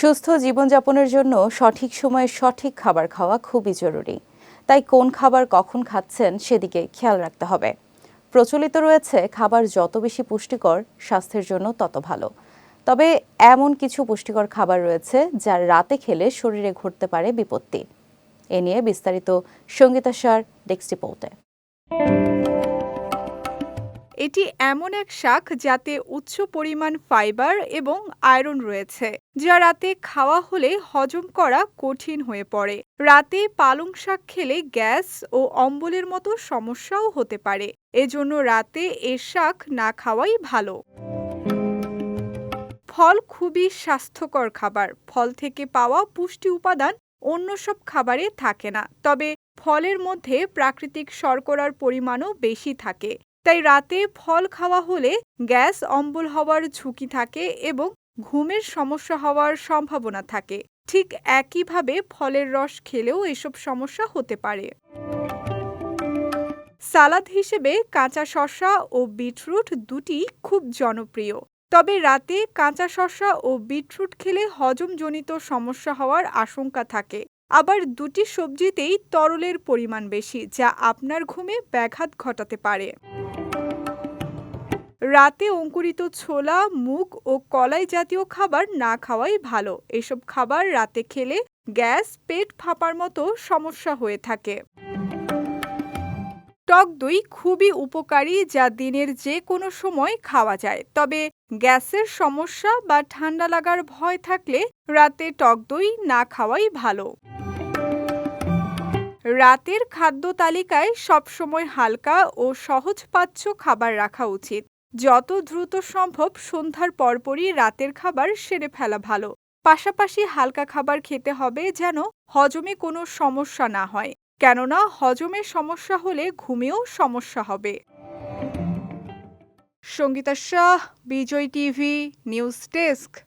সুস্থ জীবনযাপনের জন্য সঠিক সময়ে সঠিক খাবার খাওয়া খুবই জরুরি। তাই কোন খাবার কখন খাচ্ছেন সেদিকে খেয়াল রাখতে হবে। প্রচলিত রয়েছে, খাবার যত বেশি পুষ্টিকর, স্বাস্থ্যের জন্য তত ভালো। তবে এমন কিছু পুষ্টিকর খাবার রয়েছে যা রাতে খেলে শরীরে ঘটতে পারে বিপত্তি। এ নিয়ে বিস্তারিত সঙ্গীতা সার এটি এমন এক শাক যাতে উচ্চ পরিমাণ ফাইবার এবং আয়রন রয়েছে, যা রাতে খাওয়া হলে হজম করা কঠিন হয়ে পড়ে। রাতে পালং শাক খেলে গ্যাস ও অম্বলের মতো সমস্যাও হতে পারে, এজন্য রাতে এ শাক না খাওয়াই ভালো। ফল খুবই স্বাস্থ্যকর খাবার, ফল থেকে পাওয়া পুষ্টি উপাদান অন্য সব খাবারে থাকে না, তবে ফলের মধ্যে প্রাকৃতিক শর্করার পরিমাণও বেশি থাকে। তাই রাতে ফল খাওয়া হলে গ্যাস অম্বল হওয়ার ঝুঁকি থাকে এবং ঘুমের সমস্যা হওয়ার সম্ভাবনা থাকে। ঠিক একইভাবে ফলের রস খেলেও এসব সমস্যা হতে পারে। সালাদ হিসেবে কাঁচা শসা ও বিটরুট দুটি খুব জনপ্রিয়। তবে রাতে কাঁচা শসা ও বিটরুট খেলে হজমজনিত সমস্যা হওয়ার আশঙ্কা থাকে। আবার দুটি সবজিতেই তরলের পরিমাণ বেশি, যা আপনার ঘুমে ব্যাঘাত ঘটাতে পারে। রাতে অঙ্কুরিত ছোলা, মুগ ও কলাই জাতীয় খাবার না খাওয়াই ভালো। এসব খাবার রাতে খেলে গ্যাস, পেট ফাঁপার মতো সমস্যা হয়ে থাকে। টক দই খুবই উপকারী যা দিনের যে কোনো সময় খাওয়া যায়। তবে গ্যাসের সমস্যা বা ঠান্ডা লাগার ভয় থাকলে রাতে টক দই না খাওয়াই ভালো। রাতের খাদ্য তালিকায় সবসময় হালকা ও সহজপাচ্য খাবার রাখা উচিত। যত দ্রুত সম্ভব সন্ধ্যার পরপরই রাতের খাবার সেরে ফেলা ভালো। পাশাপাশি হালকা খাবার খেতে হবে যেন হজমে কোনো সমস্যা না হয়। কেননা হজমে সমস্যা হলে ঘুমেও সমস্যা হবে। Sangita Shah, Bijoy TV, news desk.